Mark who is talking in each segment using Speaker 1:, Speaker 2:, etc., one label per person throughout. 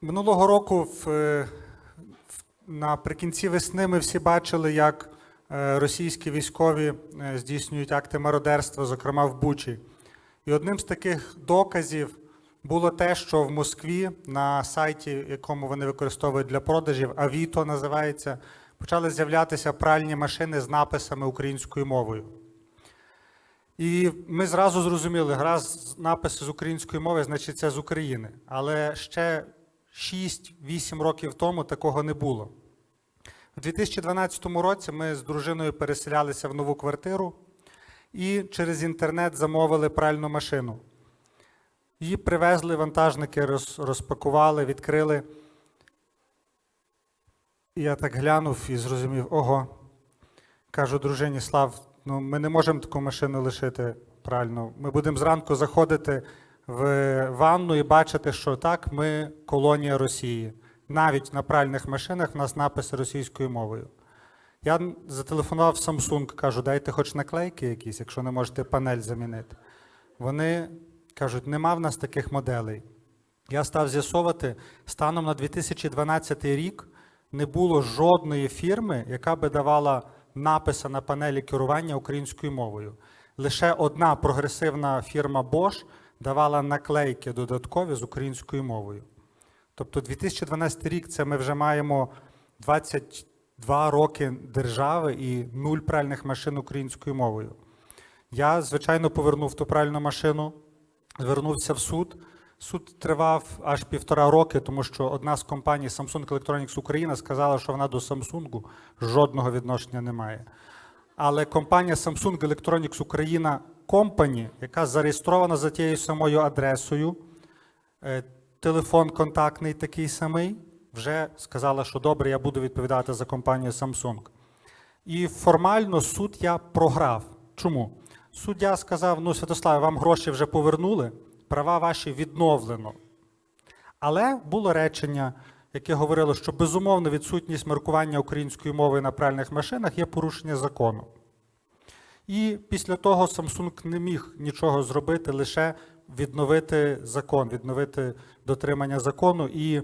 Speaker 1: Минулого року е, в- наприкінці весни ми всі бачили, як е, російські військові е, здійснюють акти мародерства, зокрема в Бучі. І одним з таких доказів було те, що в Москві на сайті, якому вони використовують для продажів, Авіто називається, почали з'являтися пральні машини з написами українською мовою. І ми зразу зрозуміли, раз написи з української мови, значить це з України. Але ще 6-8 років тому такого не було. У 2012 році ми з дружиною переселялися в нову квартиру і через інтернет замовили пральну машину. Її привезли, вантажники роз- розпакували, відкрили. Я так глянув і зрозумів: ого, кажу дружині Слав, ну ми не можемо таку машину лишити пральну. Ми будемо зранку заходити в ванну і бачити, що так, ми колонія Росії. Навіть на пральних машинах в нас написи російською мовою. Я зателефонував в Samsung, кажу, дайте хоч наклейки якісь, якщо не можете панель замінити. Вони кажуть, нема в нас таких моделей. Я став з'ясовувати, станом на 2012 рік не було жодної фірми, яка би давала написи на панелі керування українською мовою. Лише одна прогресивна фірма Bosch давала наклейки додаткові з українською мовою. Тобто 2012 рік це ми вже маємо 22 роки держави і нуль пральних машин українською мовою. Я, звичайно, повернув ту пральну машину, звернувся в суд. Суд тривав аж півтора роки, тому що одна з компаній Samsung Electronics Україна сказала, що вона до Samsung жодного відношення не має. Але компанія Samsung Electronics Україна Company, яка зареєстрована за тією самою адресою, е, телефон контактний такий самий, вже сказала, що добре, я буду відповідати за компанію Samsung. І формально суд я програв. Чому? Суддя сказав: ну, Святославе, вам гроші вже повернули, права ваші відновлено. Але було речення, яке говорило, що безумовно відсутність маркування української мови на пральних машинах є порушення закону. І після того Samsung не міг нічого зробити, лише відновити закон, відновити дотримання закону. І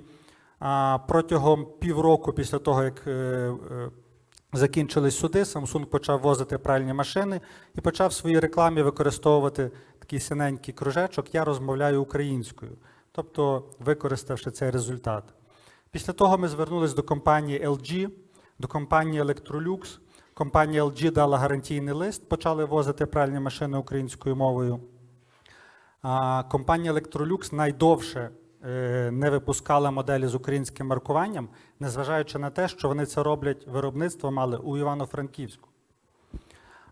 Speaker 1: а, протягом півроку після того, як е, е, закінчились суди, Samsung почав возити пральні машини і почав в своїй рекламі використовувати такий синенький кружечок Я розмовляю українською, тобто використавши цей результат. Після того ми звернулись до компанії LG, до компанії Electrolux. Компанія LG дала гарантійний лист, почали возити пральні машини українською мовою. Компанія Electrolux найдовше е, не випускала моделі з українським маркуванням, незважаючи на те, що вони це роблять виробництво мали у Івано-Франківську.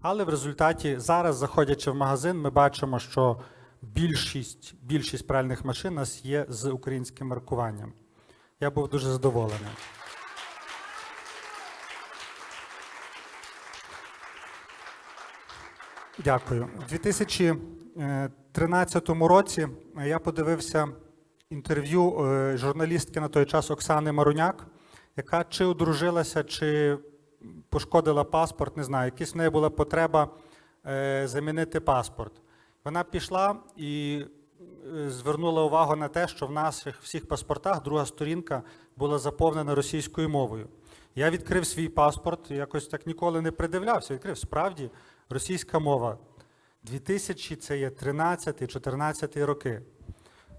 Speaker 1: Але в результаті зараз, заходячи в магазин, ми бачимо, що більшість, більшість пральних машин у нас є з українським маркуванням. Я був дуже задоволений. Дякую. У 2013 році я подивився інтерв'ю е, журналістки на той час Оксани Маруняк, яка чи одружилася, чи пошкодила паспорт, не знаю, якась в неї була потреба е, замінити паспорт. Вона пішла і е, звернула увагу на те, що в наших всіх паспортах друга сторінка була заповнена російською мовою. Я відкрив свій паспорт, якось так ніколи не придивлявся. Відкрив справді російська мова. 2000 це є 13-14 роки.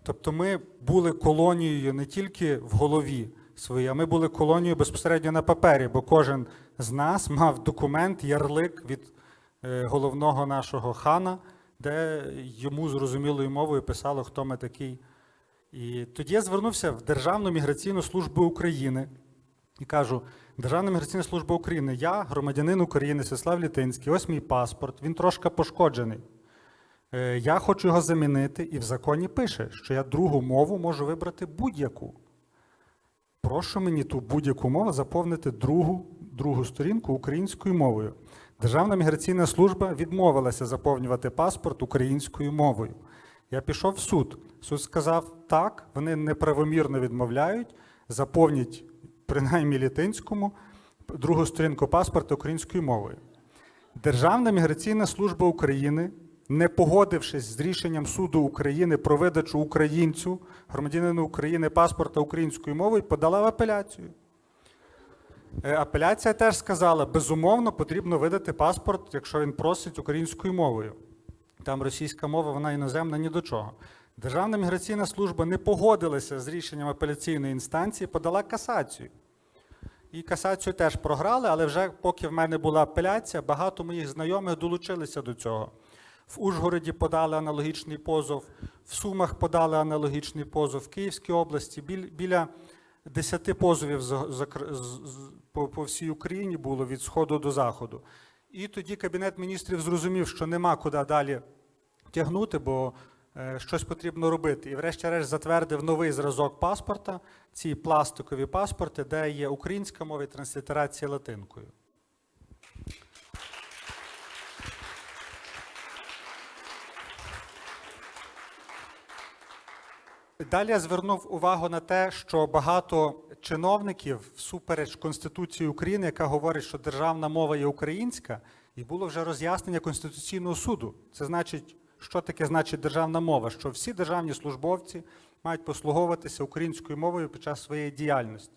Speaker 1: Тобто ми були колонією не тільки в голові своїй, а ми були колонією безпосередньо на папері, бо кожен з нас мав документ, ярлик від е, головного нашого хана, де йому зрозумілою мовою писало, хто ми такий. І тоді я звернувся в Державну міграційну службу України і кажу: Державна міграційна служба України, я громадянин України, Свяслав Літинський, ось мій паспорт, він трошки пошкоджений. Е, Я хочу його замінити, і в законі пише, що я другу мову можу вибрати будь-яку. Прошу мені ту будь-яку мову заповнити другу, другу сторінку українською мовою. Державна міграційна служба відмовилася заповнювати паспорт українською мовою. Я пішов в суд. Суд сказав, так, вони неправомірно відмовляють, заповніть принаймні літинському другу сторінку паспорта українською мовою. Державна міграційна служба України не погодившись з рішенням суду України про видачу українцю, громадянину України паспорта українською мовою, подала в апеляцію. Е, Апеляція теж сказала, безумовно, потрібно видати паспорт, якщо він просить українською мовою. Там російська мова, вона іноземна ні до чого. Державна міграційна служба не погодилася з рішенням апеляційної інстанції, подала касацію. І касацію теж програли, але вже поки в мене була апеляція, багато моїх знайомих долучилися до цього. В Ужгороді подали аналогічний позов, в Сумах подали аналогічний позов, в Київській області біля 10 позовів по, по всій Україні було від сходу до заходу. І тоді Кабінет міністрів зрозумів, що нема куди далі тягнути, бо щось потрібно робити. І врешті-решт затвердив новий зразок паспорта, ці пластикові паспорти, де є українська мова і транслітерація латинкою. Далі я звернув увагу на те, що багато чиновників всупереч Конституції України, яка говорить, що державна мова є українська, і було вже роз'яснення Конституційного суду. Це значить, що таке значить державна мова? Що всі державні службовці мають послуговуватися українською мовою під час своєї діяльності.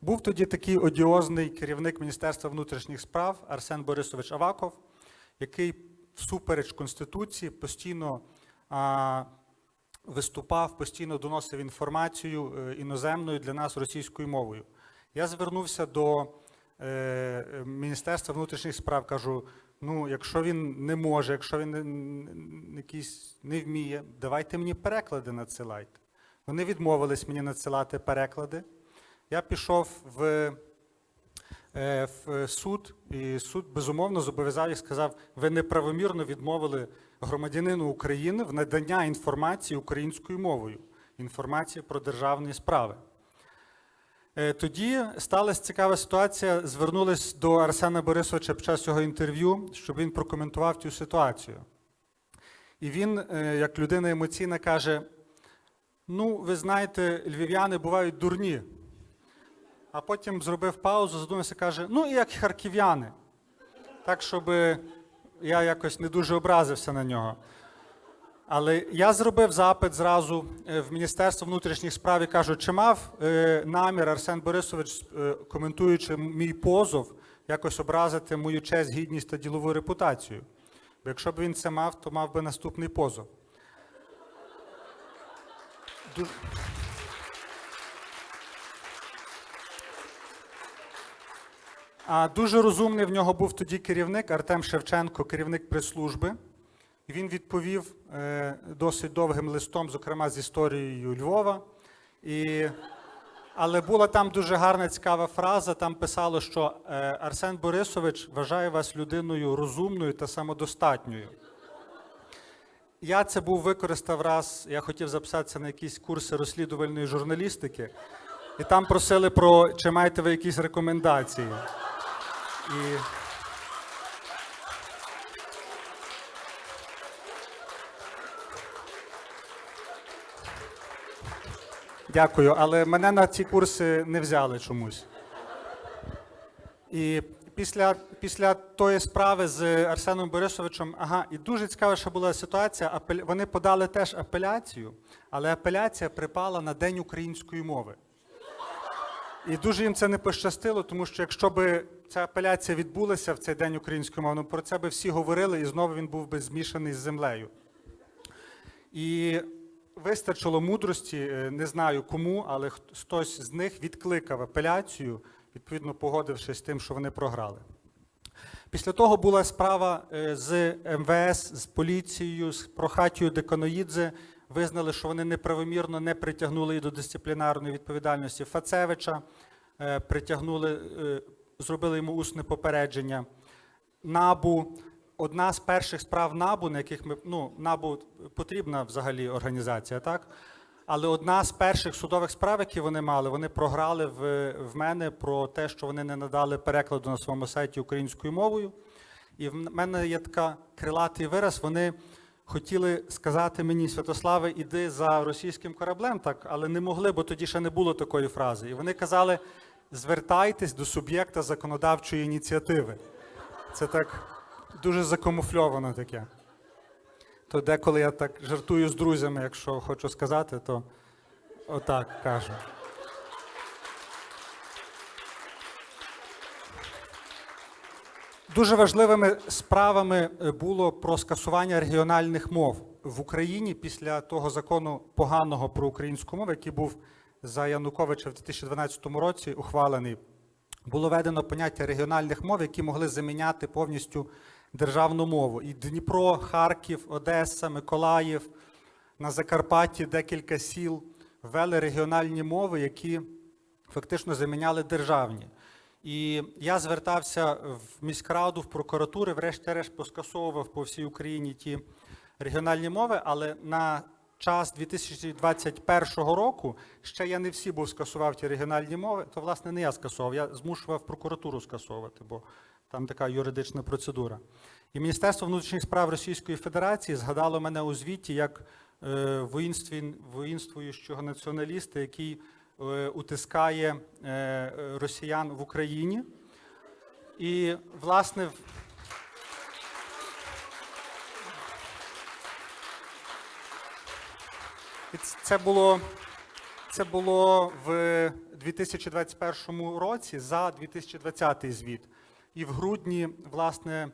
Speaker 1: Був тоді такий одіозний керівник Міністерства внутрішніх справ Арсен Борисович Аваков, який всупереч Конституції постійно а, виступав, постійно доносив інформацію е, іноземною для нас російською мовою. Я звернувся до е, Міністерства внутрішніх справ, кажу: ну, якщо він не може, якщо він не, якийсь не вміє, давайте мені переклади надсилайте. Вони відмовились мені надсилати переклади. Я пішов в, е, в суд, і суд безумовно зобов'язав і сказав: ви неправомірно відмовили громадянину України в надання інформації українською мовою, інформації про державні справи. Е, Тоді сталася цікава ситуація. Звернулись до Арсена Борисовича під час цього інтерв'ю, щоб він прокоментував цю ситуацію. І він, е, як людина емоційна, каже: Ну, ви знаєте, львів'яни бувають дурні. А потім зробив паузу, задумався, каже: ну і як харків'яни. Так, щоб я якось не дуже образився на нього. Але я зробив запит зразу е, в Міністерство внутрішніх справ і кажу, чи мав е, намір Арсен Борисович, е, коментуючи мій позов, якось образити мою честь, гідність та ділову репутацію. Бо якщо б він це мав, то мав би наступний позов. Ду- А дуже розумний в нього був тоді керівник Артем Шевченко, керівник прес-служби. І Він відповів е, досить довгим листом, зокрема з історією Львова. І, але була там дуже гарна цікава фраза. Там писало, що е, Арсен Борисович вважає вас людиною розумною та самодостатньою. Я це був використав раз. Я хотів записатися на якісь курси розслідувальної журналістики, і там просили про чи маєте ви якісь рекомендації. І... Дякую, але мене на ці курси не взяли чомусь. І після, після тої справи з Арсеном Борисовичем, ага, і дуже цікава, що була ситуація. Вони подали теж апеляцію, але апеляція припала на День української мови. І дуже їм це не пощастило, тому що якщо б ця апеляція відбулася в цей день української мови, ну про це би всі говорили, і знову він був би змішаний з землею. І вистачило мудрості, е, не знаю кому, але хт- хтось з них відкликав апеляцію, відповідно погодившись з тим, що вони програли. Після того була справа е, з МВС, з поліцією, з Прохатією Деканоїдзе. Визнали, що вони неправомірно не притягнули її до дисциплінарної відповідальності Фацевича, е, притягнули, зробили йому усне попередження. НАБУ. Одна з перших справ НАБУ, на яких ми ну НАБУ потрібна взагалі організація, так? Але одна з перших судових справ, які вони мали, вони програли в, в мене про те, що вони не надали перекладу на своєму сайті українською мовою. І в мене є така крилатий вираз. Вони хотіли сказати мені, Святославе, іди за російським кораблем, так, але не могли, бо тоді ще не було такої фрази. І вони казали: звертайтесь до суб'єкта законодавчої ініціативи. Це так дуже закамуфльовано таке. То деколи я так жартую з друзями, якщо хочу сказати, то отак кажу. Дуже важливими справами е, було про скасування регіональних мов в Україні після того закону поганого про українську мову, який був за Януковича в 2012 році ухвалений. Було введено поняття регіональних мов, які могли заміняти повністю державну мову. І Дніпро, Харків, Одеса, Миколаїв, на Закарпатті декілька сіл ввели регіональні мови, які фактично заміняли державні. І я звертався в міськраду, в прокуратури, врешті-решт поскасовував по всій Україні ті регіональні мови, але на час 2021 року ще я не всі був скасував ті регіональні мови, то власне не я скасував, я змушував прокуратуру скасовувати, бо там така юридична процедура. І Міністерство внутрішніх справ Російської Федерації згадало мене у звіті як е, воїнствуючого націоналіста, який е, утискає е, росіян в Україні. І, власне, це було, це було в 2021 році за 2020 звіт. І в грудні, власне,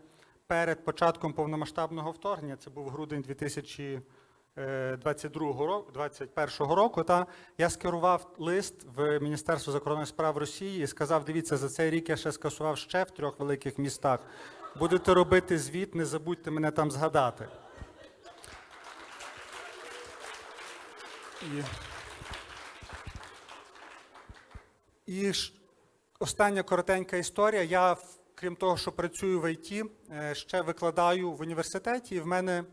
Speaker 1: перед початком повномасштабного вторгнення, це був грудень 2022 року, 2021 року, та я скерував лист в Міністерство закордонних справ Росії і сказав: дивіться, за цей рік я ще скасував ще в трьох великих містах. Будете робити звіт, не забудьте мене там згадати. І, і остання коротенька історія. Я, крім того, що працюю в ІТ, е, ще викладаю в університеті, і в мене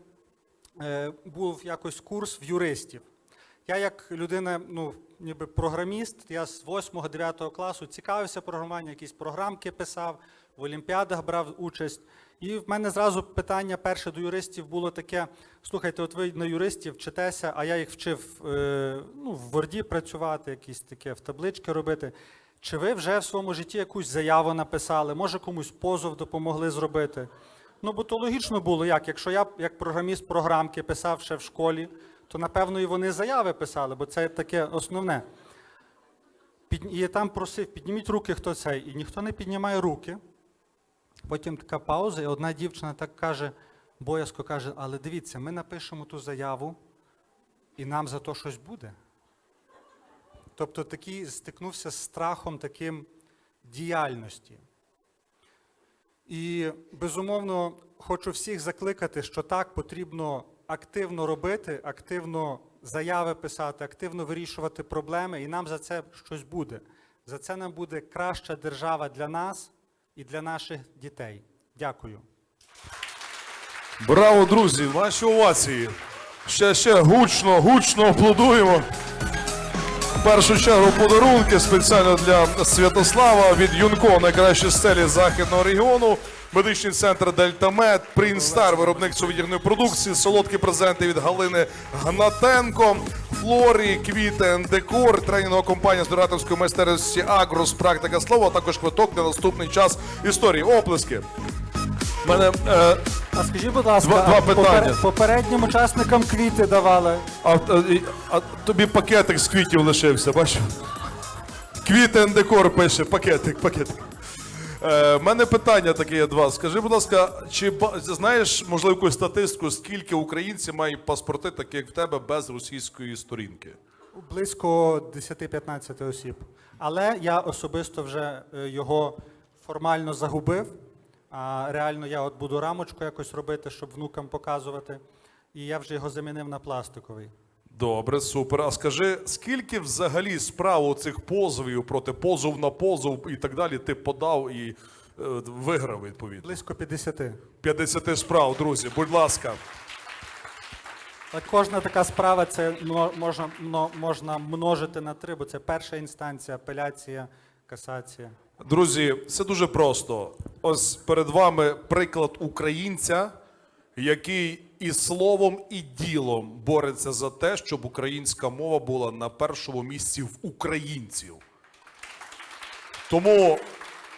Speaker 1: е, був якось курс в юристів. Я, як людина, ну, ніби програміст, я з 8-9 класу цікавився програмуванням, якісь програмки писав, в олімпіадах брав участь. І в мене зразу питання перше до юристів було таке: слухайте, от ви на юристів вчитеся, а я їх вчив е, ну, в Word працювати, якісь таке в таблички робити. Чи ви вже в своєму житті якусь заяву написали, може комусь позов допомогли зробити? Ну, бо то логічно було як. Якщо я як програміст програмки писав ще в школі, то напевно і вони заяви писали, бо це таке основне. Під... І я там просив, підніміть руки, хто цей. І ніхто не піднімає руки. Потім така пауза, і одна дівчина так каже, боязко каже, але дивіться, ми напишемо ту заяву, і нам за то щось буде. Тобто такий стикнувся з страхом таким діяльності. І безумовно хочу всіх закликати, що так потрібно активно робити, активно заяви писати, активно вирішувати проблеми, і нам за це щось буде. За це нам буде краща держава для нас і для наших дітей. Дякую.
Speaker 2: Браво, друзі! Ваші овації. Ще ще гучно, гучно аплодуємо. Першу чергу подарунки спеціально для Святослава від Юнко, найкращі стелі західного регіону. Медичний центр Дельтамед, Принстар, виробник сувенірної продукції, солодкі презенти від Галини Гнатенко, Флорі, Квіти, Декор, тренінгова компанія з дораторської майстерності Агрос, практика слова, а також квиток на наступний час історії. Оплески. Мене е,
Speaker 1: А скажіть, будь ласка,
Speaker 2: Два- два
Speaker 1: а
Speaker 2: питання.
Speaker 1: попереднім учасникам квіти давали.
Speaker 2: А, а, і- а тобі пакетик з квітів лишився, бачиш? Квіти декор пише, пакетик, пакетик. Е, в мене питання таке є до вас. Скажи, будь ласка, чи ба- знаєш, можливо, якусь статистику, скільки українців мають паспорти, такі як в тебе, без російської сторінки?
Speaker 1: Близько 10-15 осіб. Але я особисто вже е, його формально загубив. А реально я от буду рамочку якось робити, щоб внукам показувати. І я вже його замінив на пластиковий.
Speaker 2: Добре, супер. А скажи, скільки взагалі справ цих позовів проти позов на позов і так далі ти подав і е, виграв відповідно?
Speaker 1: Близько 50.
Speaker 2: 50 справ, друзі, будь ласка.
Speaker 1: Але кожна така справа це можна, можна множити на три, бо це перша інстанція, апеляція, касація.
Speaker 2: Друзі, все дуже просто. Ось перед вами приклад українця, який і словом, і ділом бореться за те, щоб українська мова була на першому місці в українців. Тому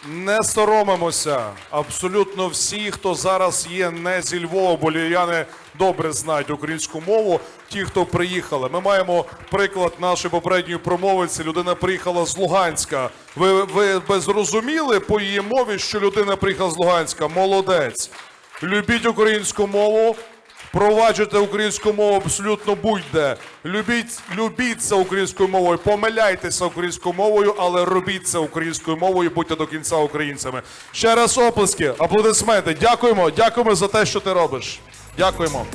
Speaker 2: Не соромимося. Абсолютно всі, хто зараз є не зі Львова, бо львів'яни добре знають українську мову. Ті, хто приїхали. Ми маємо приклад нашої попередньої промовиці. Людина приїхала з Луганська. Ви, ви, ви зрозуміли по її мові, що людина приїхала з Луганська? Молодець. Любіть українську мову. Проваджуйте українську мову абсолютно будь-де. Любіть, любіться українською мовою, помиляйтеся українською мовою, але робіть це українською мовою, будьте до кінця українцями. Ще раз оплески, аплодисменти. Дякуємо, дякуємо за те, що ти робиш. Дякуємо.